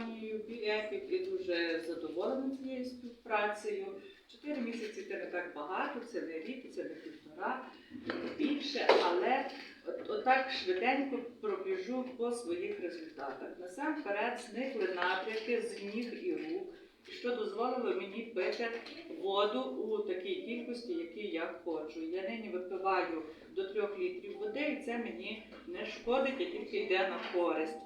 компанією Біепік і дуже задоволена цією співпрацею. Чотири місяці це не так багато, це не рік, це не півтора, більше, але от, отак швиденько пробіжу по своїх результатах. Насамперед зникли набряки з ніг і рук, що дозволило мені пити воду у такій кількості, якій я хочу. Я нині випиваю до трьох літрів води, і це мені не шкодить, а тільки йде на користь.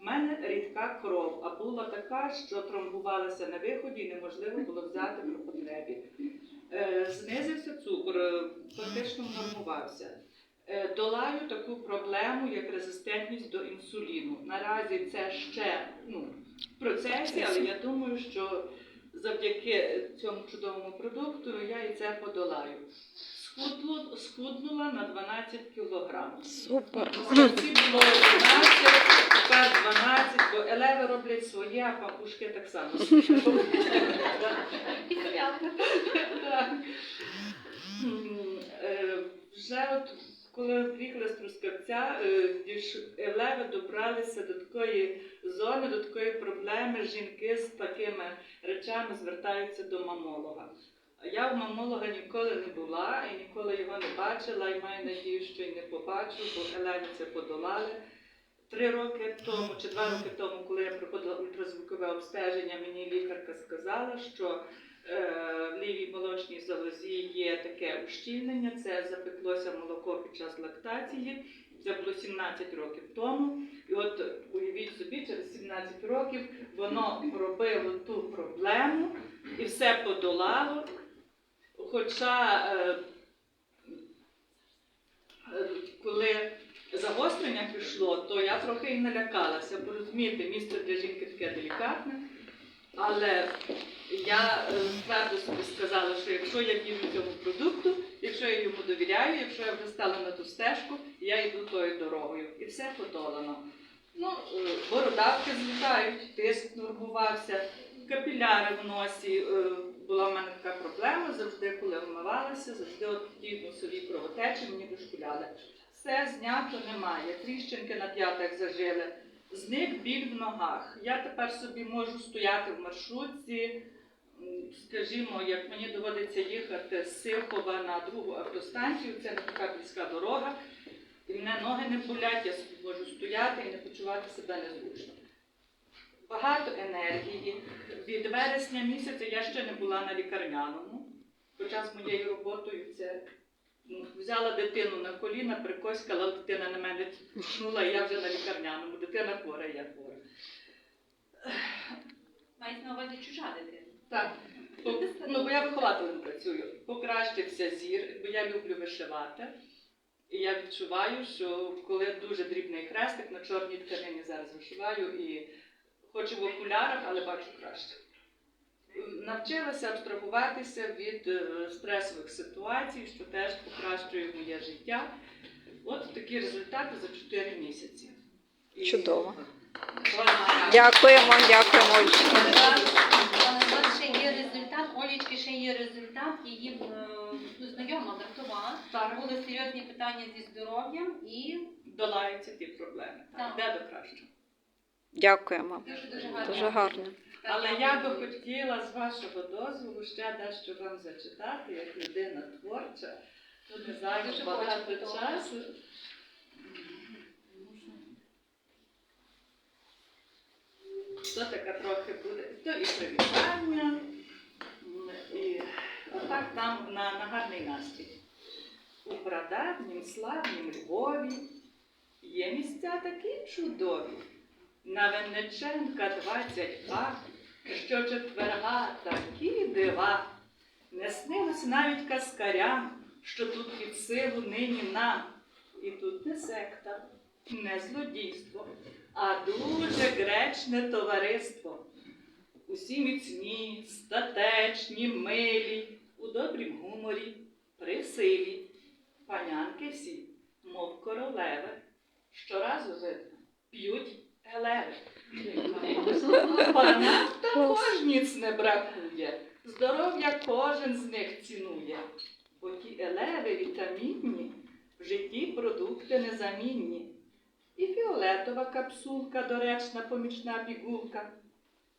У мене рідка кров, була така, що тромбувалася на виході і неможливо було взяти при потребі. Е, знизився цукор, е, фактично нормувався. Е, долаю таку проблему, як резистентність до інсуліну. Наразі це ще ну, в процесі, але я думаю, що завдяки цьому чудовому продукту я і це подолаю. Схудлу, схуднула на 12 кілограмів. Супер. Ці було 12, тепер 12, бо елеви роблять своє, а пампушки так само. Так. М, е, Вже от коли приїхала з Трускавця, е, дійш- елеви добралися до такої зони, до такої проблеми. Жінки з такими речами звертаються до мамолога. Я в мамолога ніколи не була і ніколи його не бачила, і маю надію, що й не побачу, бо елеви це подолали. Три роки тому чи два роки тому, коли я проходила ультразвукове обстеження, мені лікарка сказала, що е, в лівій молочній залозі є таке ущільнення, це запеклося молоко під час лактації. Це було 17 років тому. І от уявіть собі, через 17 років воно робило ту проблему і все подолало. Хоча е, е, коли загострення пішло, то я трохи і налякалася, бо розумієте, місце для жінки таке делікатне. Але я е, твердо собі сказала, що якщо я вірю цьому продукту, якщо я йому довіряю, якщо я вже стала на ту стежку, я йду тою дорогою. І все подолано. Ну, е, бородавки злітають, тиск нормувався, капіляри в носі. Була в мене така проблема, завжди, коли вмивалася, завжди от ті носові кровотечі мені дошкуляли. Все знято немає, тріщинки на п'ятах зажили. Зник біль в ногах. Я тепер собі можу стояти в маршрутці. Скажімо, як мені доводиться їхати з Сихова на другу автостанцію, це не така близька дорога, і мене ноги не болять, я собі можу стояти і не почувати себе незручно. Багато енергії. Від вересня місяця я ще не була на лікарняному, хоча з моєю роботою це ну, взяла дитину на коліна, прикоськала, дитина на мене і я вже на лікарняному. Дитина хвора, я хвора. Мається на увазі чужа дитина. Так. Ну, бо я вихователем працюю. Покращився зір, бо я люблю вишивати. І я відчуваю, що коли дуже дрібний хрестик на чорній тканині зараз вишиваю і хочу в окулярах, але бачу краще. Навчилася абстрагуватися від е, стресових ситуацій, що теж покращує моє життя. От такі результати за 4 місяці. І- Чудово. Дякуємо, дякуємо. Але в нас ще є результат, Олічки ще є результат, її е, ну, знайома вартова. Так. Були серйозні питання зі здоров'ям і долаються ті проблеми. Так. Де до кращого. Дякуємо. дуже дуже гарно. Дуже гарно. Але я би хотіла з вашого дозволу ще дещо вам зачитати, як людина творча. Тут не Дуже багато часу. То така трохи буде. То і привітання, і отак там на, на гарний настрій. У прадавнім славнім Львові є місця такі чудові. На Венниченка 20А, що четверга такі дива. Не снилось навіть каскарям, що тут під силу нині нам. І тут не секта, не злодійство, а дуже гречне товариство. Усі міцні, статечні, милі, у добрім гуморі, при силі. Панянки всі, мов королеви, щоразу видно, п'ють. Панам також ніц не бракує, здоров'я кожен з них цінує, бо ті елеви вітамінні, в житті продукти незамінні. І фіолетова капсулка, доречна помічна пігулка,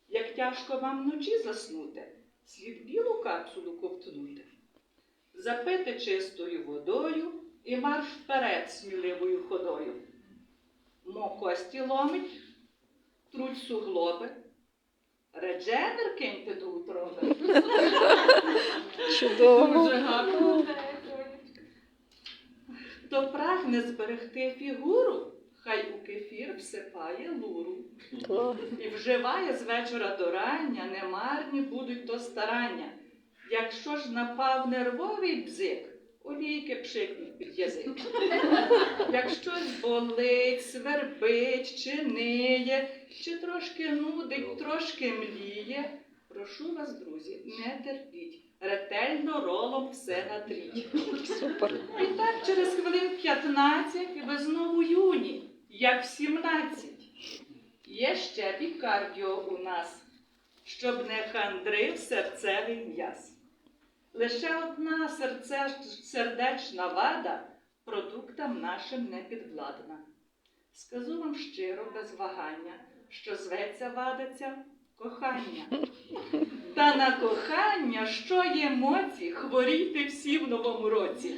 Як тяжко вам вночі заснути, слід білу капсулу ковтнути, запити чистою водою і марш вперед сміливою ходою. Мо кості ломить, труть суглоби, редженер киньте до утроби. Чудово. Дуже гарно. Хто прагне зберегти фігуру, хай у кефір всипає луру. І вживає з вечора до рання, немарні будуть то старання. Якщо ж напав нервовий бзик, олійки пшикнуть під язик. Як щось болить, свербить, чи ниє, чи трошки нудить, трошки мліє, прошу вас, друзі, не терпіть, ретельно ролом все натріть. Супер. І так через хвилин 15 і ви знову юні, як в 17. Є ще бікардіо у нас, щоб не хандрив серцевий м'яз. Лише одна серце, сердечна вада продуктам нашим не підвладна. Скажу вам щиро, без вагання, що зветься вадиться кохання. Та на кохання, що є моці, хворійте всі в новому році.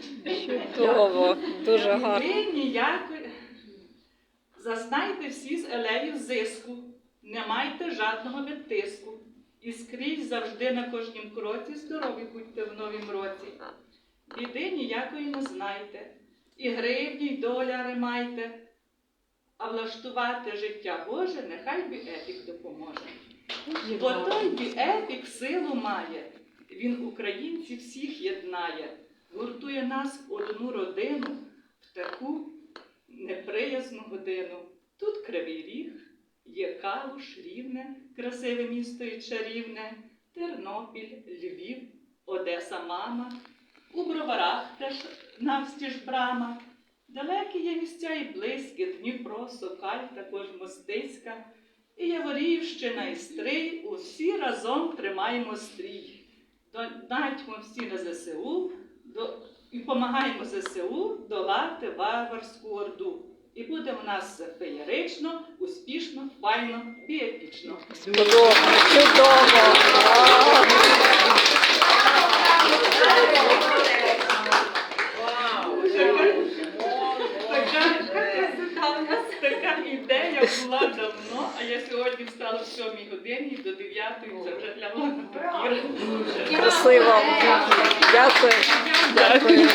Чудово. Дуже гарно. Ви ніякої. Зазнайте всі з елеїв зиску, не майте жадного відтиску. І скрізь завжди на кожнім кроці здорові будьте в новім році. Біди ніякої не знайте, і гривні, й доляри майте, а влаштувати життя Боже нехай би епік допоможе. Бо той бі силу має, він українців всіх єднає, гуртує нас одну родину в таку неприязну годину. Тут кривий ріг, є Калуш, Рівне, красиве місто і чарівне, Тернопіль, Львів, Одеса, мама, у броварах теж навстіж брама. Далекі є місця і близькі, Дніпро, Сокаль, також Мостиська, і Яворівщина, і Стрий, усі разом тримаємо стрій. Донатьмо всі на ЗСУ до, і допомагаємо ЗСУ долати варварську орду. І буде в нас все феєрично, успішно, файно і епічно. Чудово. Чудово. Така, ідея була давно, а я сьогодні встала в 7 годині до 9 це вже на папір. Красиво. Дякую. Дякую.